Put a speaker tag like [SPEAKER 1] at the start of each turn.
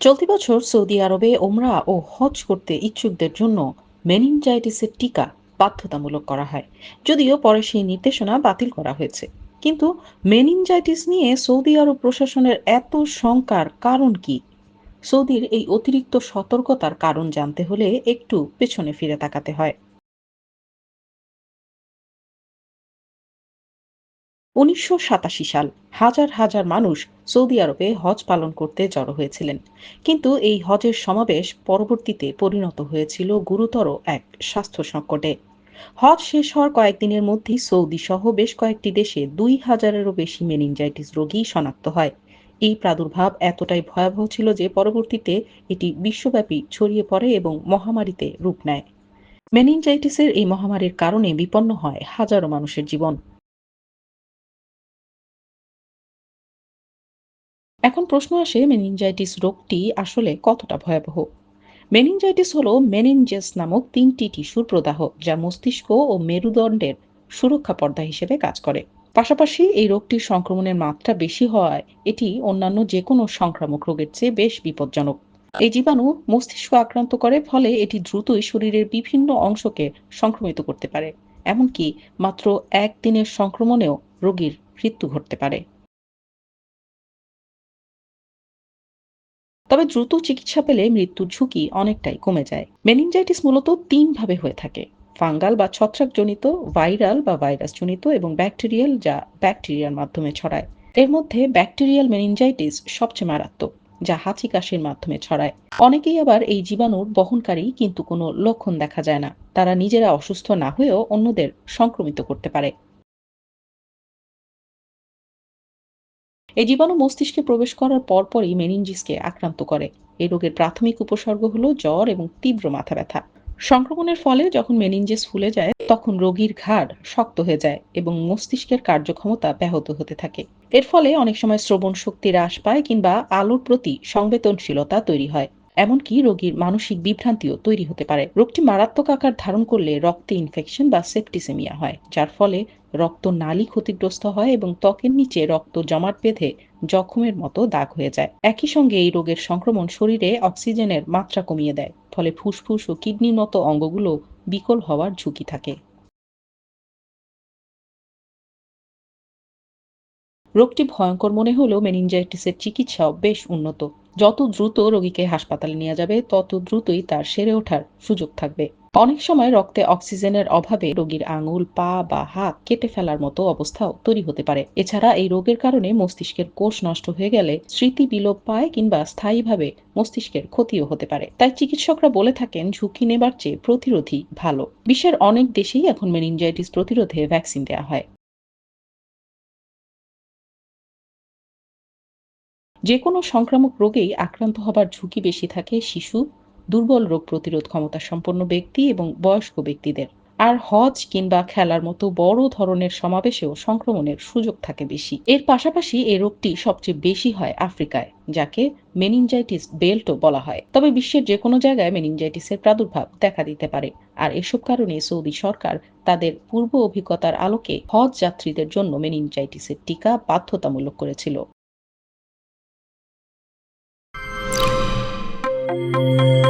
[SPEAKER 1] চলতি বছর সৌদি আরবে ওমরা ও হজ করতে ইচ্ছুকদের জন্য মেনিনজাইটিসের টিকা বাধ্যতামূলক করা হয়, যদিও পরে সেই নির্দেশনা বাতিল করা হয়েছে। কিন্তু মেনিনজাইটিস নিয়ে সৌদি আরব প্রশাসনের এত শঙ্কার কারণ কি? সৌদির এই অতিরিক্ত সতর্কতার কারণ জানতে হলে একটু পেছনে ফিরে তাকাতে হয়। উনিশশো সাতাশি সাল হাজার হাজার মানুষ সৌদি আরবে হজ পালন করতে জড়ো হয়েছিলেন। কিন্তু এই হজের সমাবেশ পরবর্তীতে পরিণত হয়েছিল গুরুতর এক স্বাস্থ্য সংকটে। হজ শেষ হওয়ার কয়েকদিনের মধ্যেই সৌদি সহ বেশ কয়েকটি দেশে দুই হাজারেরও বেশি মেনিনজাইটিস রোগী শনাক্ত হয়। এই প্রাদুর্ভাব এতটাই ভয়াবহ ছিল যে পরবর্তীতে এটি বিশ্বব্যাপী ছড়িয়ে পড়ে এবং মহামারীতে রূপ নেয়। মেনিনজাইটিসের এই মহামারীর কারণে বিপন্ন হয় হাজারো মানুষের জীবন। এখন প্রশ্ন আসে মেনিনজাইটিস রোগটি আসলে কতটা ভয়াবহ? মেনিনজাইটিস হলো মেনিনজেস নামক তিনটি টিস্যুর প্রদাহ যা মস্তিষ্ক ও মেরুদণ্ডের সুরক্ষা পর্দা হিসেবে কাজ করে। পাশাপাশি এই রোগটির সংক্রমণের মাত্রা বেশি হওয়ায় এটি অন্যান্য যে কোনো সংক্রামক রোগের চেয়ে বেশ বিপজ্জনক। এই জীবাণু মস্তিষ্ক আক্রান্ত করে, ফলে এটি দ্রুতই শরীরের বিভিন্ন অংশকে সংক্রমিত করতে পারে। এমনকি মাত্র একদিনের সংক্রমণেও রোগীর মৃত্যু ঘটতে পারে। তবে দ্রুত চিকিৎসা পেলে মৃত্যুর ঝুঁকি অনেকটাই কমে যায়। মেনিনজাইটিস মূলত তিন ভাবে হয়ে থাকে। ফাঙ্গাল বা ছত্রাকজনিত, ভাইরাল বা ভাইরাসজনিত এবং ব্যাকটেরিয়াল যা ব্যাকটেরিয়ার মাধ্যমে ছড়ায়। এর মধ্যে ব্যাকটেরিয়াল মেনিনজাইটিস সবচেয়ে মারাত্মক, যা হাঁচি কাশির মাধ্যমে ছড়ায়। অনেকেই আবার এই জীবাণুর বহনকারী কিন্তু কোনো লক্ষণ দেখা যায় না। তারা নিজেরা অসুস্থ না হয়েও অন্যদের সংক্রমিত করতে পারে। এই জীবাণু মস্তিষ্কে প্রবেশ করার পরপরই মেনিনজিসকে আক্রান্ত করে। এই রোগের প্রাথমিক উপসর্গ হল জ্বর এবং তীব্র মাথা ব্যথা। সংক্রমণের ফলে যখন মেনিনজেস ফুলে যায়, তখন রোগীর ঘাড় শক্ত হয়ে যায় এবং মস্তিষ্কের কার্যক্ষমতা ব্যাহত হতে থাকে। এর ফলে অনেক সময় শ্রবণ শক্তি হ্রাস পায় কিংবা আলোর প্রতি সংবেদনশীলতা তৈরি হয়। এমনকি রোগীর মানসিক বিভ্রান্তিও তৈরি হতে পারে। রোগটি মারাত্মক আকার ধারণ করলে রক্তে ইনফেকশন বা সেপ্টিসেমিয়া হয়, যার ফলে রক্ত নালী ক্ষতিগ্রস্ত হয় এবং ত্বকের নিচে রক্ত জমাট বেঁধে জখমের মতো দাগ হয়ে যায়। একই সঙ্গে এই রোগের সংক্রমণ শরীরে অক্সিজেনের মাত্রা কমিয়ে দেয়, ফলে ফুসফুস ও কিডনির মতো অঙ্গগুলো বিকল হওয়ার ঝুঁকি থাকে। রোগটি ভয়ঙ্কর মনে হলেও মেনিনজাইটিসের চিকিৎসাও বেশ উন্নত। যত দ্রুত রোগীকে হাসপাতালে নিয়ে যাবে, তত দ্রুতই তার সেরে ওঠার সুযোগ থাকবে। অনেক সময় রক্তে অক্সিজেনের অভাবে রোগীর আঙুল, পা বা হাত কেটে ফেলার মতো অবস্থাও তৈরি হতে পারে। এছাড়া এই রোগের কারণে মস্তিষ্কের কোষ নষ্ট হয়ে গেলে স্মৃতি বিলোপ পায় কিংবা স্থায়ীভাবে মস্তিষ্কের ক্ষতিও হতে পারে। তাই চিকিৎসকরা বলে থাকেন, ঝুঁকি নেবার চেয়ে প্রতিরোধী ভালো। বিশ্বের অনেক দেশেই এখন মেনিনজাইটিস প্রতিরোধে ভ্যাকসিন দেওয়া হয়। যে কোনো সংক্রামক রোগেই আক্রান্ত হবার ঝুঁকি বেশি থাকে শিশু, দুর্বল রোগ প্রতিরোধ ক্ষমতা সম্পন্ন ব্যক্তি এবং বয়স্ক ব্যক্তিদের। আর হজ কিংবা খেলার মতো বড় ধরনের সমাবেশেও সংক্রমণের সুযোগ থাকে বেশি। এর পাশাপাশি এই রোগটি সবচেয়ে বেশি হয় আফ্রিকায়, যাকে মেনিনজাইটিস বেল্টও বলা হয়। তবে বিশ্বের যে কোনো জায়গায় মেনিনজাইটিসের প্রাদুর্ভাব দেখা দিতে পারে। আর এসব কারণে সৌদি সরকার তাদের পূর্ব অভিজ্ঞতার আলোকে হজ যাত্রীদের জন্য মেনিনজাইটিসের টিকা বাধ্যতামূলক করেছিল।
[SPEAKER 2] Música